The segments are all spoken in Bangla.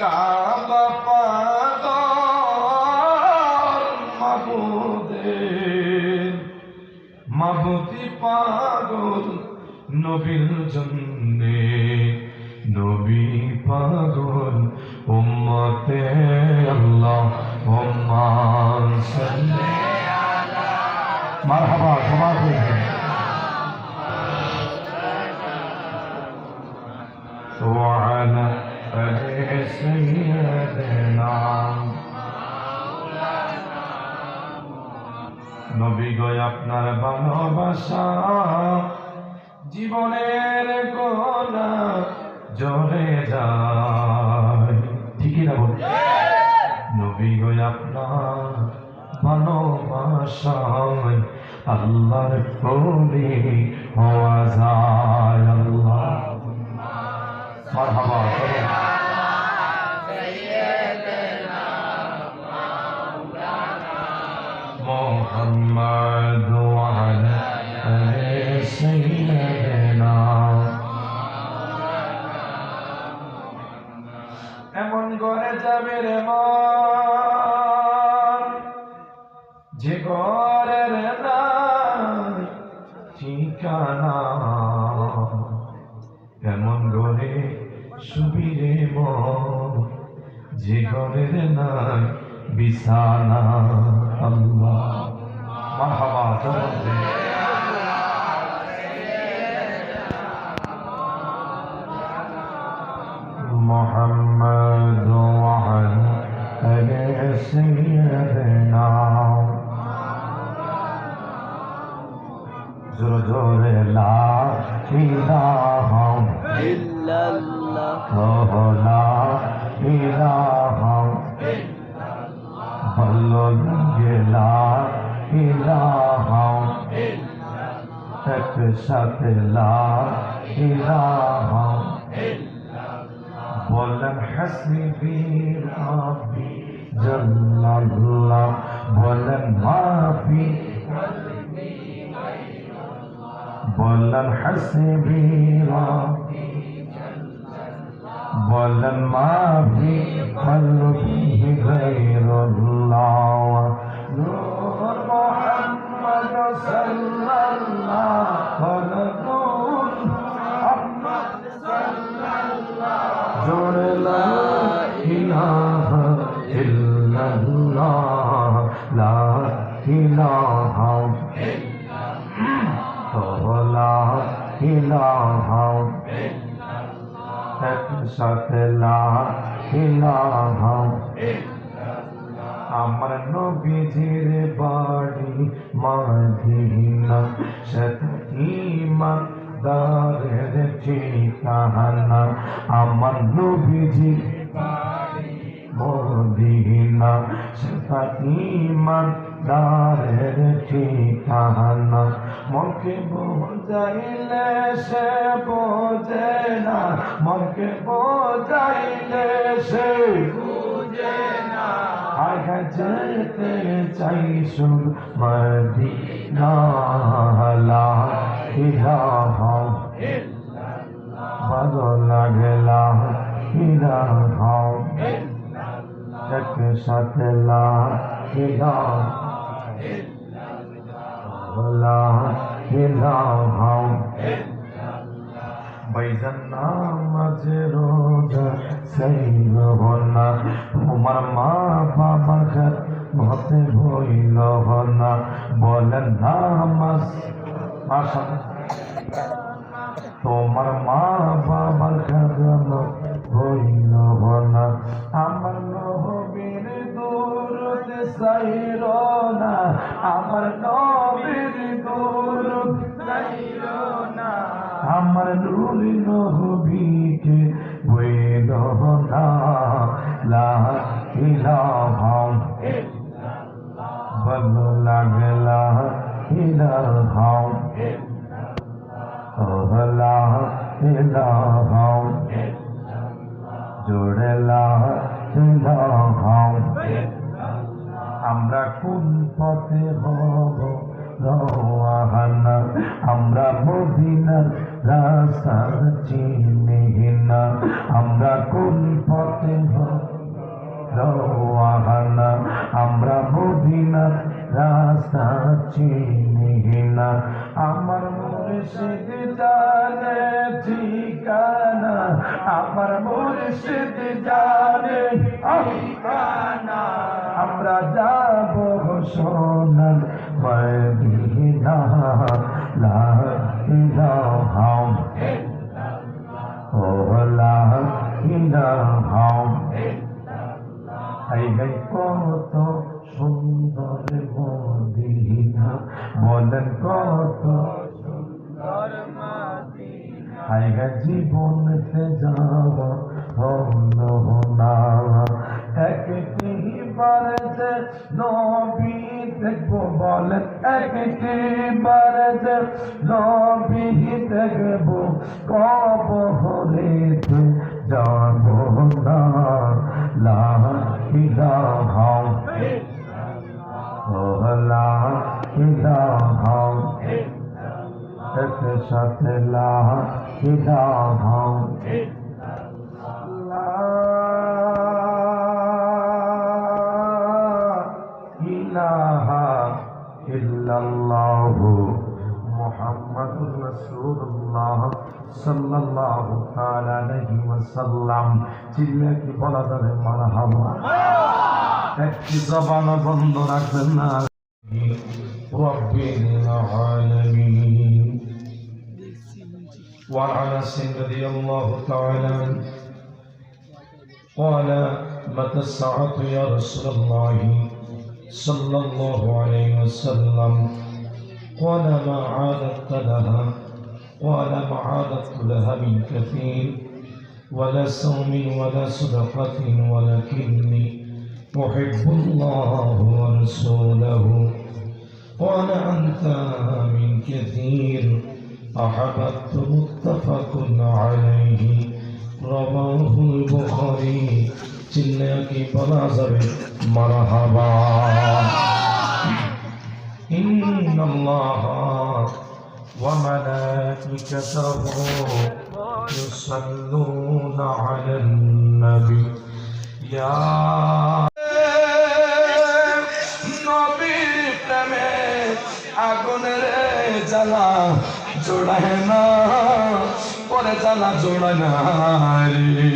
কাবা পাগল মাবুদি জন্যে ভালোবাসায় আল্লাহর কলি হওয়া যায় আল্লাহ مرحبا محمد وعلى آل سيدنا এমন করে যাবে রে মন এমন ঘরে সুবিরে মন যে ঘরের নাই বিছানা আল্লাহ মারহাবা জবাব দে محمد ইলাহা। বলেন হাসিবি রাব্বি জাল্লাল্লাহ। বলেন মাফি। বলেন হাসিবি নবীজির মদিনা ইমান দারের ঠিকানা। মনকে বোঝাইলে সে বোঝে না। মনকে বোঝাইলে সে বুঝে না। আগে যেতে চাই শুধু মদিনা লা ইলাহা ভালো লাগলা। ইলাহা একসাথে লা ইলাহা বাইজান নামাজে রোজা সেই না তোমার মা বাবার ঘর মতে হইল না বলেন নামাজ মাশা তোমার মা বাবার ঘর হইল না আমার নবীর দূরত সাইর না, আমার নবীর দূর সাইর না। আমার নুরি নবীকে নবী দেখব কব হলেতে যাব না। লা ইলাহা লা ইলাহা একসাথে লা ইলাহা মুহাম্মাদুর রাসূলুল্লাহ সাল্লাল্লাহু তাআলা আলাইহি ওয়াসাল্লাম চিল্লা কি বলা যাবে মারহাবা একটি জবান বন্ধ রাখবেন না রব্বিল আলামিন وعن انس رضي الله تعالى عنه قال متى الساعة يا رسول الله صلى الله عليه وسلم قال ما عادت لها قال ما عادت لها من كثير ولا صوم ولا صدقة ولكني أحب الله ورسوله قال أنت من كثير أحببت متفق عليه رواه البخاري চিল্লাকি বলা যাবে মারহাবা إن الله وملائكته يصلون على النبي يا নবীর প্রেমে আগুন রে জ্বালা জোড়ায় না পরে জ্বালা জোড়ায় না রে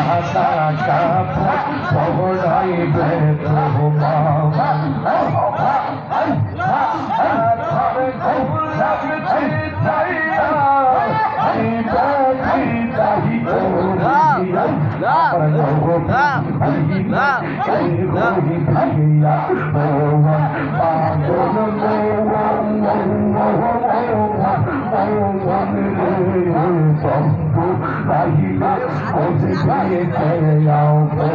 লা সাদা কাপড় পড়াইবে আমার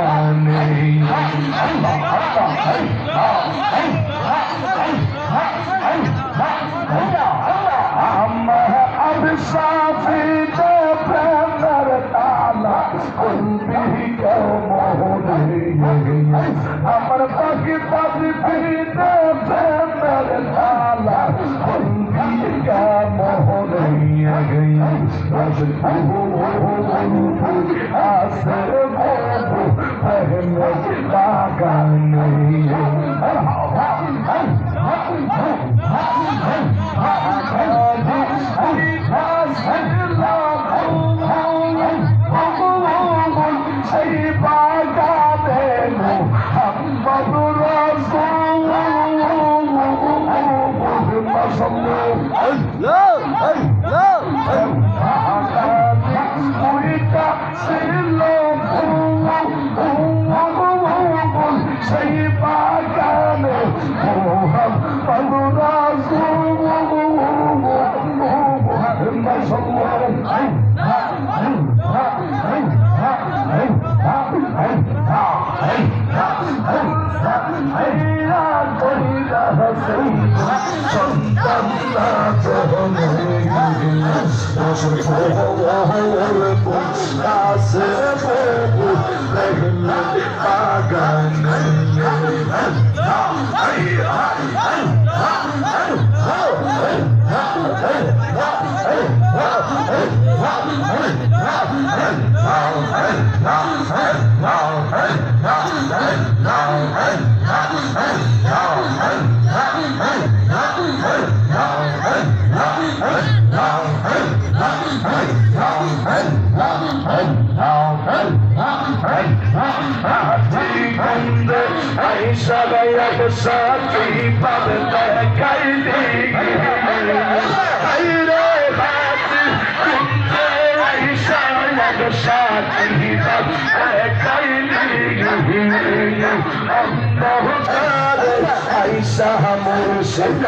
আল্লাহ আল্লাহ আমার দে প্রেমের তালা কুলবিকা মোহনে আমার পাখি পাখি পিতে প্রেমের তালা কুলবিকা মোহনে রসুল প্রভু অনুকূল আসে প্রেম বাগানে লো সাথী পাবে কাইলি আইরে হাতি साची पल न कई साची पुषल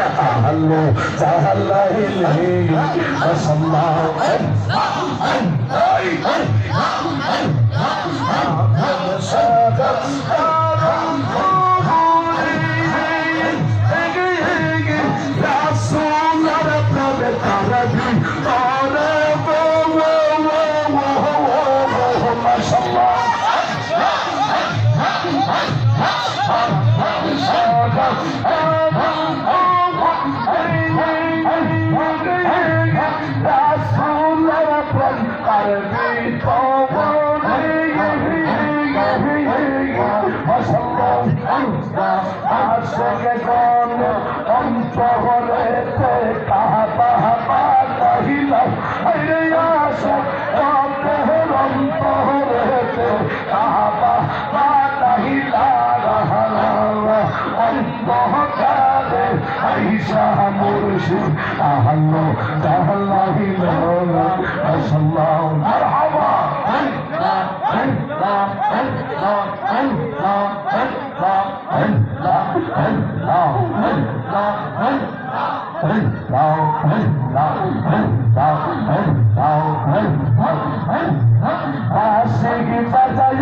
মুর্শিদ আহলো তাহলাহিল আসাল্লাহ মারহাবা আশিকি বাজাই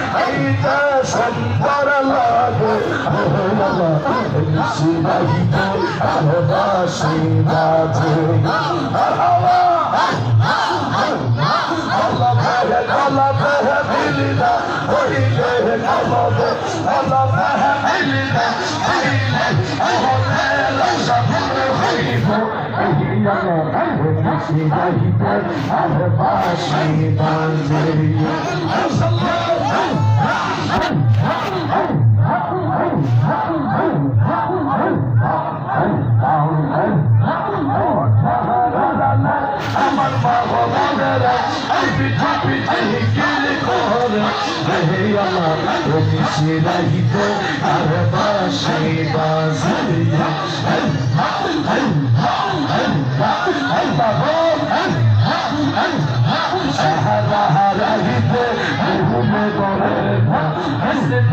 আমার মুর্শিদ বাবা এই যে সুন্দর লাগে শিবাইতে ভালোবাসি বাজে গলা বেহে দিলি না হইলে গলবে গলা বেহে দিলি না হইলে হলে লসবুর হইব শিবাইতে ভালোবাসি বাজে আমার মা ভগবানের পিঠে পিঠে গিরি করে হে আমার তুমি শিরাইতে আর বাসি বাজিয়া হারাইতে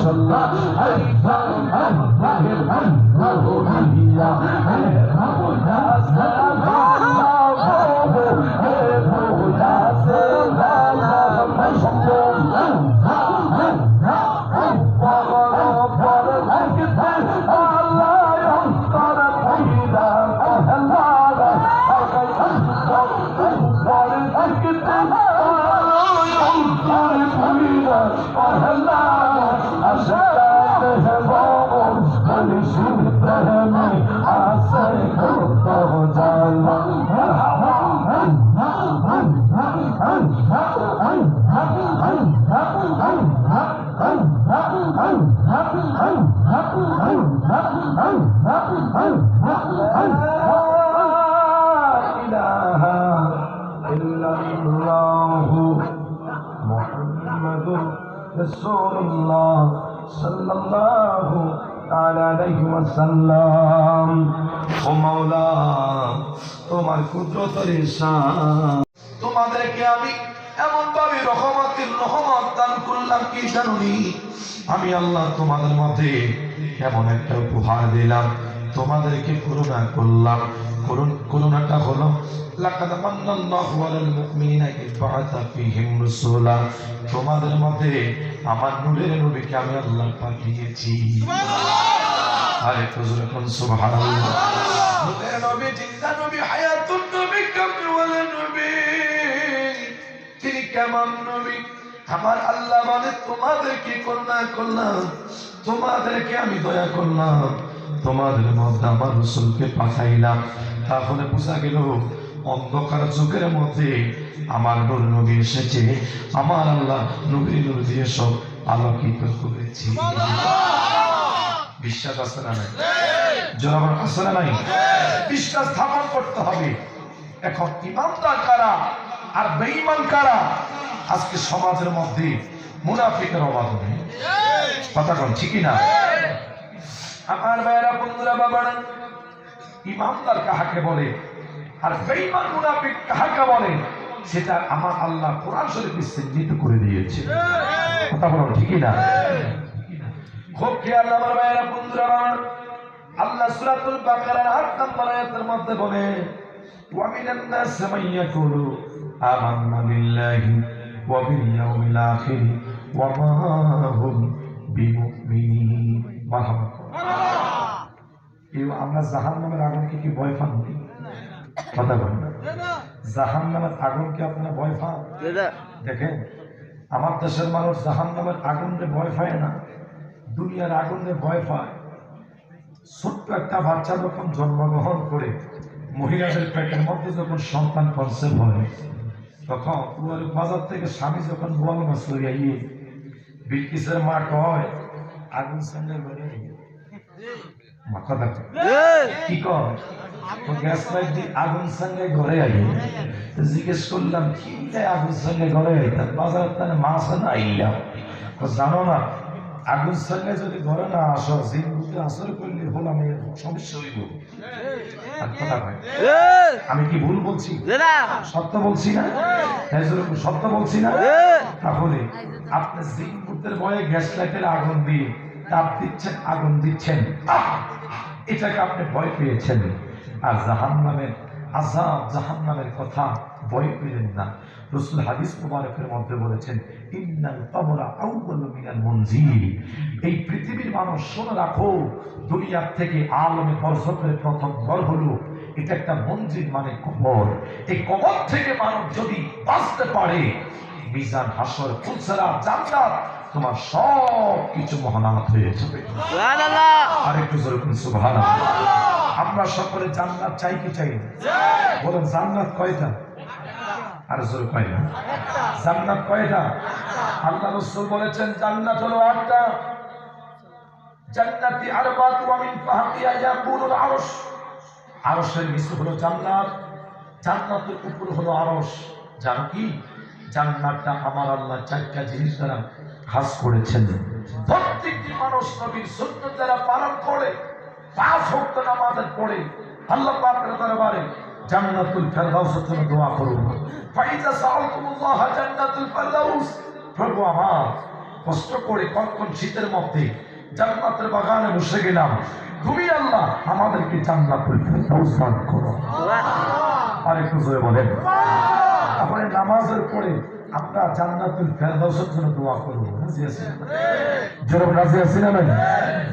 মাশাআল্লাহ আরিফা রাসূলুল্লাহ সাল্লাল্লাহু তাআলা আলাইহি ওয়াসাল্লাম ও মাওলা তোমার কুদরতের ইরশাদ জানুনি আমি আল্লাহ তোমাদের মধ্যে এমন একটা উপহার দিলাম তোমাদেরকে করুণা করলাম। করুণ করুণাটা হলো লাকাদ মান্নাল্লাহু আলাল মুমিনিনা বাআসা ফীহিম রাসূলা তোমাদের মধ্যে আমার নূরের নবীকে আমি আল্লাহ পাঠিয়েছি। আরে হুজুর কোন সুবহানাল্লাহ। নূরের নবী জিন্দা নবী হায়াতুন নবী নবী। তিনি কেমন নবী? আমার আল্লাহ মানে তোমাদেরকে করুণা করলাম তোমাদেরকে আমি দয়া করলাম। তোমাদের মধ্যে আমার রসুলকে পাঠাইলাম। তাহলে বোঝা গেল, অন্ধকার যুগের মধ্যে আমার নূর নবী এসেছে। আমার আল্লাহ নবীর নূর দিয়ে সব আলোকিত করেছি। বিশ্বাস আছে না নাই? জনগণ আছে না নাই? বিশ্বাস স্থাপন করতে হবে। এখন ইমানদার কারা? আর বেঈমান কারা? আজকে সমাজের মধ্যে মুনাফিকের অভাব নেই কথা কোন ঠিকই না আমার ভাইয়েরা, বন্ধুরা, বাবারা, ইমানদার কাহাকে বলে আর বেঈমান মুনাফিক কাহাকে বলে, সেটা আমার আল্লাহ কোরআন শরীফে চিহ্নিত করে দিয়েছে। কথা বলো ঠিকই না খুব খেয়াল আমার ভাইয়েরা, বন্ধুরা আল্লাহ সূরাতুল বাকারার 8 নম্বর আয়াতের মধ্যে বলে, ওয়া মিনান নাস মান ইয়াউমিল আখির ওয়া মা হুম বিমুমিনিন মারহাবা এই আমরা জাহান্নামের আগুনকে কি ভয় পান? কথা বলেন। জাহান্নামের আগুনকে আপনারা ভয় পান? দেখেন আমার দেশের মানুষ জাহান নামের আগুনকে ভয় পায় না দুনিয়ার আগুনকে ভয় পায়। ছোট্ট একটা বাচ্চা যখন জন্মগ্রহণ করে মহিলাদের পেটের মধ্যে যখন সন্তান কনসেপ্ট হয় তখন বাজার থেকে স্বামী যখন বোয়াল মাছ লইয়া ইয়ে বিলকিসের মা কয়, আগুন সঙ্গে ঘরে কি কয়? গ্যাস লাইট আগুন সঙ্গে ঘরে আই জিজ্ঞেস করলাম, কি আগুন সঙ্গে ঘরে আইতাম বাজার তাহলে মাছ না আইলাম জানো না, আগুন সঙ্গে যদি ঘরে না আসো, জিন করলে সমস্যা হইব। আমি কি ভুল বলছি? সত্য বলছি না? হ্যাঁ, সত্য বলছি না? তাহলে আপনি জিন বুদ্ধের ভয়ে গ্যাস লাইটের আগুন দিয়ে তাপ দিচ্ছেন আগুন দিচ্ছেন। এটাকে আপনি ভয় পেয়েছেন। আর জাহান নামের আজাব জাহান নামের কথা ভয় পেলেন না। রসুল হাদিস মুবারকের মধ্যে বলেছেন ইন্নাল কবরা আউয়ালু মিনাল মনজিল এই পৃথিবীর মানুষ শোনো রাখো দুনিয়ার থেকে আলমে বর্ষকের প্রথম ঘর হলো এটা একটা মঞ্জিল মানে কবর। এই কবর থেকে মানুষ যদি বাঁচতে পারে মিজান হাসর ফুলসেরা জান্নাত তোমার সব কিছু মহানাত হয়ে যাবে। আরেকটু যেরকম আমরা সকলে জান্নাত চাই কি চাই বলেন জান্নাত কয়টা? আর জোর কয় না। জান্নাত কয়টা? আল্লাহ রসুল বলেছেন, জান্নাত হলো আটটা। জান্নাতি আরবাত ওয়া মিন ফাহতিহা ইয়াকুলুল আরশ। আরশের নিচে হলো জান্নাত, জান্নাতের উপর হলো আরশ। জানো কি? জান্নাতটা আমার আল্লাহ চারটা জিনিস দ্বারা খাস করেছেন। প্রত্যেকটি মানুষ নবীর সুন্নত যারা পালন করে, পাঁচ ভক্ত নামাজের পড়ে আল্লাহ পাকের দরবারে জান্নাতুল ফেরদাউসের জন্য দোয়া করুন। ফাইজা সাআলতুমুল্লাহ জান্নাতুল ফেরদাউস। প্রভু আমার কষ্ট করে কনকন শীতের মধ্যে জান্নাতের বাগানে বসে গেলাম। তুমি আল্লাহ আমাদেরকে জান্নাতুল ফেরদাউস দান করো। আর একটু জোরে বলেন। তারপরে নামাজের পরে আমরা জান্নাতুল ফেরদাউসের জন্য দোয়া করব রাজি আছি যেরকম রাজি আছি না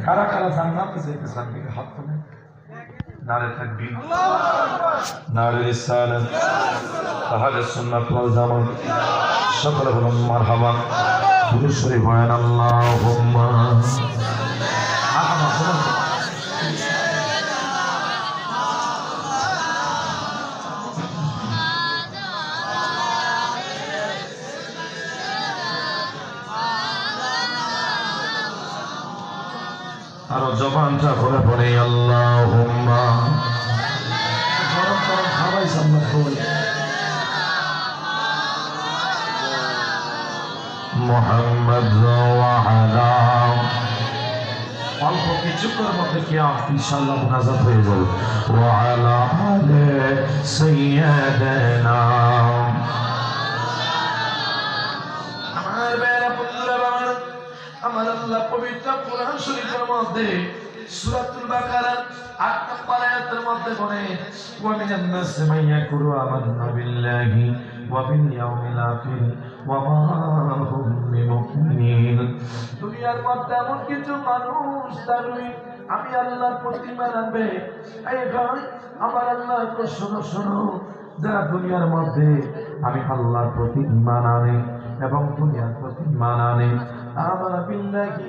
কারা কারা জান্নাতে যেতে চান হাত তোলেন। নারে থাকবি নারে রিসালাত তাহলে সকলে বলুন মারহাবা। আল্লাহুম্মা। আরও জবানটা ভরে ভরে আল্লাহুম্মা। গরম অল্প কিছুক্ষণের মধ্যে কি ইনশাআল্লাহ মুনাজাত হয়ে যাবে। ওয়ালা পবিত্র কোরআন শরীফের মধ্যে সূরাতুল বাকারা 8 নম্বর আয়াতের মধ্যে বলে ওয়া মিনান নাস মান ইয়াকুলু আমান্না বিল্লাহি ওয়া বিল ইয়াউমিল আখির ওয়া মা হুম বিমুমিনিন। দুনিয়ার মধ্যে এমন কিছু মানুষ দাঁড়ুই আমি আল্লাহর প্রতি মানবে। এই ভাই, আমার আল্লাহ শোনো শোনো। যারা দুনিয়ার মধ্যে আমি আল্লাহর প্রতি ইমান আনে এবং দুনিয়ার প্রতি ইমান আনে আমার বিল্লাহি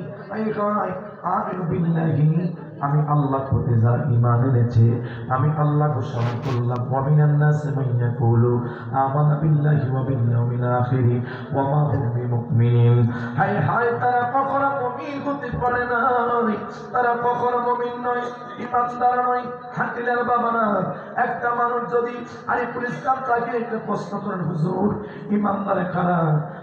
আমি আল্লাহ প্রতি যারা ইমান এনেছে, আমি আল্লাহ ঘোষণা করলাম ওয়ামিনান নাস মান ইয়াকুলু, আমানা বিল্লাহি ওয়া বিল ইয়াউমিল ওয়া মা হুম বিমুমিনিন। হায় হায়, তারা কখনো মুমিন হতে পারে না তারা কখনো মুমিন নয়, ইমানদার নয়, হাকিলের বাবা না। একটা মানুষ যদি আরিফুল ইসলাম তাকে একটা প্রশ্ন করেন, হুজুর ইমানদারে খারা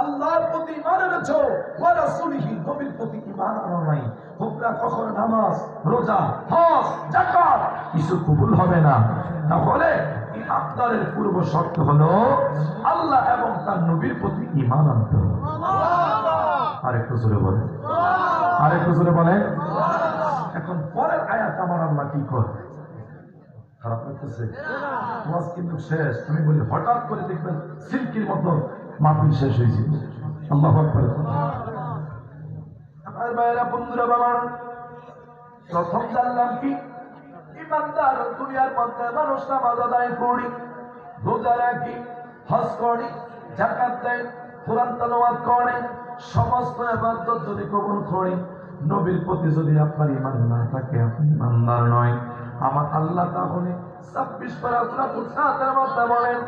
আল্লাহর প্রতি ঈমান এনেছো ওয়া রাসূলিহি নবীর প্রতি ইমান আনো নাই। তোমরা কখনো নামাজ রোজা হজ যাকাত কিছু কবুল হবে না। তাহলে ইমানদারের পূর্ব শর্ত হলো আল্লাহ এবং তার নবীর প্রতি ঈমান আনতে হবে। আরেকটু জোরে বলে আরেকটু জোরে বলে এখন পরের আয়াত আমার আল্লাহ কি করে খারাপ লাগতেছে। ওয়াজ কিন্তু শেষ। তুমি বলি হঠাৎ করে দেখবেন সিল্কির মতো মাহফিল শেষ হয়েছে। আল্লাহ আকবার। আমার ভাইয়েরা বন্ধুরা বাবার প্রথম জানলাম কি? ইমানদার দুনিয়ার মধ্যে মানুষ নামাজ আদায় করি, রোজা রাখি, হজ করি জাকাত দেয় কোরআন তালাওয়াত করে, সমস্ত ইবাদত যদি কবুল করি, নবীর প্রতি যদি আপনার ইমান না থাকে, আপনি ইমানদার নয়। আমার আল্লাহ তাহলে ছাব্বিশ পারা সুরাতুল সাতের মধ্যে বলেন,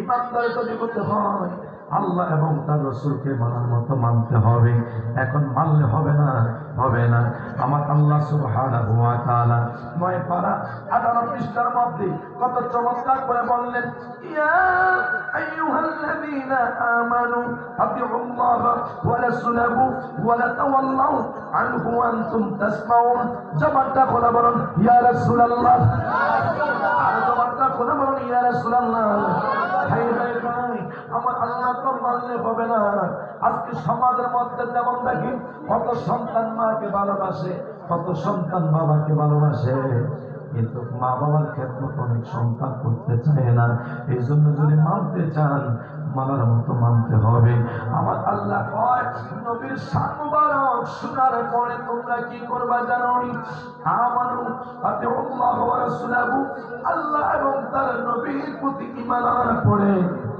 ইমানদার যদি হতে হয় আল্লাহ এবং তার রসুলকে মানার মতো মানতে হবে। এখন মানলে হবে না। হবে না। আমার আল্লাহ সুবহানাহু ওয়া তাআলা নয় পারা 18 পৃষ্ঠার মধ্যে কত চমৎকার করে বললেন, ইয়া আইয়ুহাল্লাযীনা আমানু আতিউল্লাহ ওয়া রাসূলাহু ওয়া লা তাওয়াল্লাউ আনহু আনতুম তাসমাউন। জবানটা খোলা বলুন, ইয়া রাসূলুল্লাহ। আর জবানটা খোলা বলুন, ইয়া রাসূলুল্লাহ। হাই হাই হাই আমার আল্লাহ তো মানলে হবে না। আজকে সমাজের মধ্যে যেমন দেখি, কত সন্তান মাকে ভালোবাসে, কত সন্তান বাবাকে ভালোবাসে। কিন্তু মা বাবার ক্ষেত্রে অনেক সন্তান করতে চায় না। এই জন্য যদি মানতে চান, মানার মতো মানতে হবে। আমার আল্লাহ কয় নবীর মুবারক শোনার পরে তোমরা কি করবা জানো? আমানু রাসূলাহু। আল্লাহ এবং তার নবীর প্রতি ঈমান আনার পরে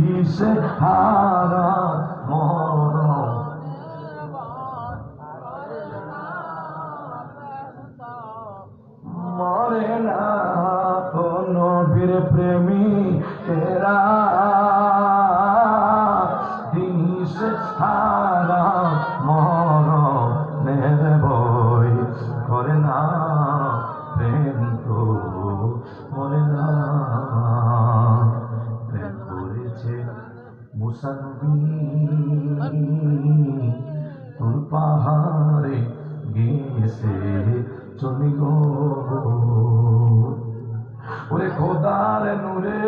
দিশে হারা মরণ মরে না কোন বীর প্রেমী তেরা তোর পাহাড়ে গেছে চলি গো। ওরে খোদার নূরে।